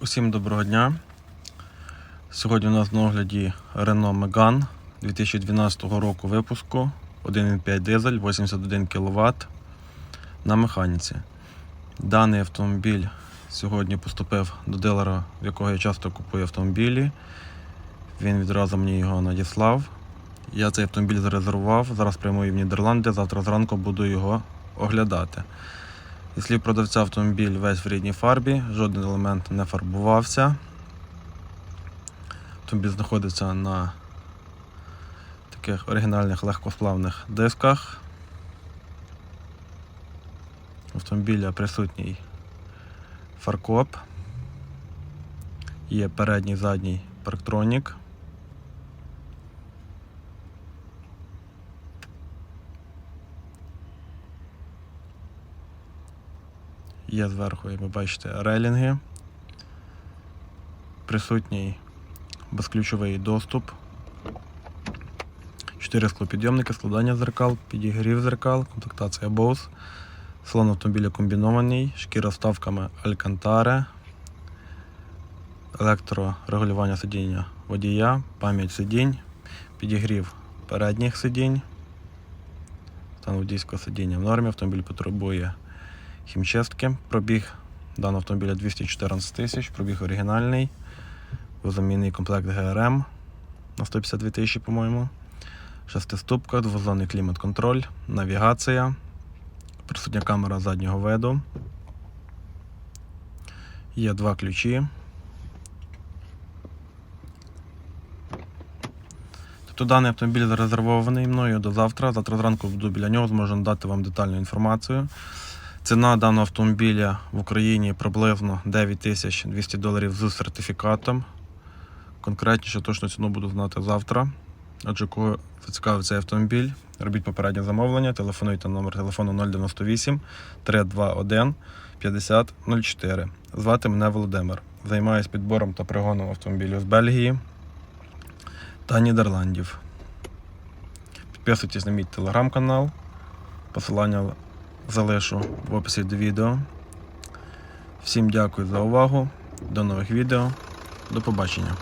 Усім доброго дня. Сьогодні у нас на огляді Renault Megane 2012 року випуску 1.5 дизель 81 кВт на механіці. Даний автомобіль сьогодні поступив до дилера, в якого я часто купую автомобілі. Він відразу мені його надіслав. Я цей автомобіль зарезервував. Зараз прямую в Нідерланди. Завтра зранку буду його оглядати. Зі слів продавця автомобіль весь в рідній фарбі, жоден елемент не фарбувався. Автомобіль знаходиться на таких оригінальних легкосплавних дисках. Автомобіля присутній фаркоп. Є передній задній парктронік. Є зверху, як ви бачите, релінги. Присутній безключовий доступ. Чотири склопідйомники, складання зеркал, підігрів зеркал, комплектація Bose. Салон автомобіля комбінований, шкіра з вставками Alcantara, електрорегулювання сидіння водія, пам'ять сидінь, підігрів передніх сидінь. Стан водійського сидіння в нормі, автомобіль потребує хімчистки. Пробіг даного автомобіля 214 тисяч, пробіг оригінальний. Був замінний комплект ГРМ на 152 тисячі, по-моєму. Шестиступка, двозонний клімат-контроль, навігація, присутня камера заднього виду. Є два ключі. Тобто даний автомобіль зарезервований мною до завтра. Завтра зранку буду біля нього, зможу надати вам детальну інформацію. Ціна даного автомобіля в Україні приблизно 9200 доларів з сертифікатом. Конкретніше точну ціну буду знати завтра. Отже, кого зацікавив цей автомобіль, робіть попереднє замовлення, телефонуйте номер телефону 098 321 5004. Звати мене Володимир. Займаюся підбором та пригоном автомобілів з Бельгії та Нідерландів. Підписуйтесь на мій телеграм-канал. Посилання залишу в описі до відео. Всім дякую за увагу. До нових відео. До побачення.